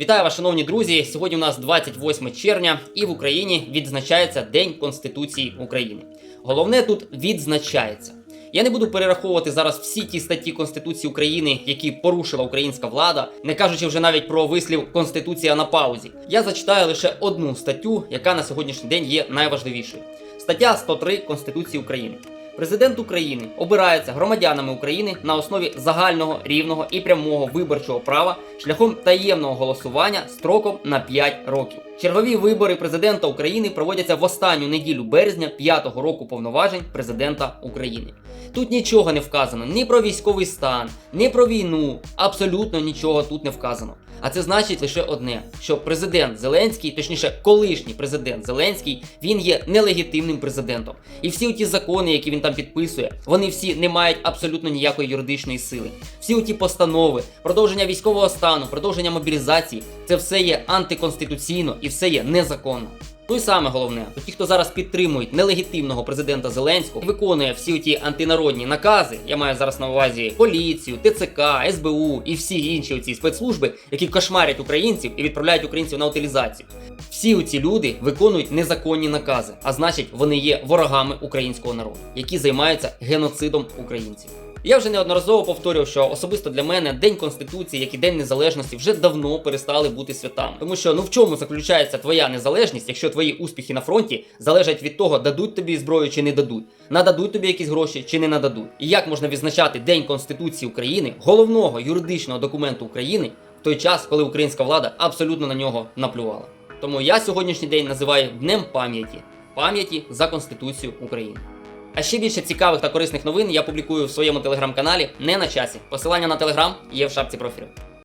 Вітаю вас, шановні друзі! Сьогодні у нас 28 червня, і в Україні відзначається День Конституції України. Головне тут відзначається. Я не буду перераховувати зараз всі ті статті Конституції України, які порушила українська влада, не кажучи вже навіть про вислів Конституція на паузі. Я зачитаю лише одну статтю, яка на сьогоднішній день є найважливішою. Стаття 103 Конституції України. Президент України обирається громадянами України на основі загального, рівного і прямого виборчого права шляхом таємного голосування строком на 5 років. Чергові вибори президента України проводяться в останню неділю березня п'ятого року повноважень президента України. Тут нічого не вказано ні про військовий стан, ні про війну. Абсолютно нічого тут не вказано. А це значить лише одне: що президент Зеленський, точніше, колишній президент Зеленський, він є нелегітимним президентом. І всі ті закони, які він там підписує, вони всі не мають абсолютно ніякої юридичної сили. Всі ті постанови, продовження військового стану, продовження мобілізації, це все є антиконституційно і все є незаконно. Ну і саме головне, то ті, хто зараз підтримують нелегітимного президента Зеленського, виконує всі ті антинародні накази. Я маю зараз на увазі поліцію, ТЦК, СБУ і всі інші ці спецслужби, які кошмарять українців і відправляють українців на утилізацію. Всі ці люди виконують незаконні накази, а значить, вони є ворогами українського народу, які займаються геноцидом українців. Я вже неодноразово повторював, що особисто для мене День Конституції, як і День Незалежності, вже давно перестали бути святами. Тому що ну в чому заключається твоя незалежність, якщо твої успіхи на фронті залежать від того, дадуть тобі зброю чи не дадуть, нададуть тобі якісь гроші чи не нададуть. І як можна відзначати День Конституції України, головного юридичного документу України, в той час, коли українська влада абсолютно на нього наплювала. Тому я сьогоднішній день називаю Днем пам'яті пам'яті за Конституцію України. А ще більше цікавих та корисних новин я публікую в своєму телеграм-каналі не на часі. Посилання на телеграм є в шапці профілю.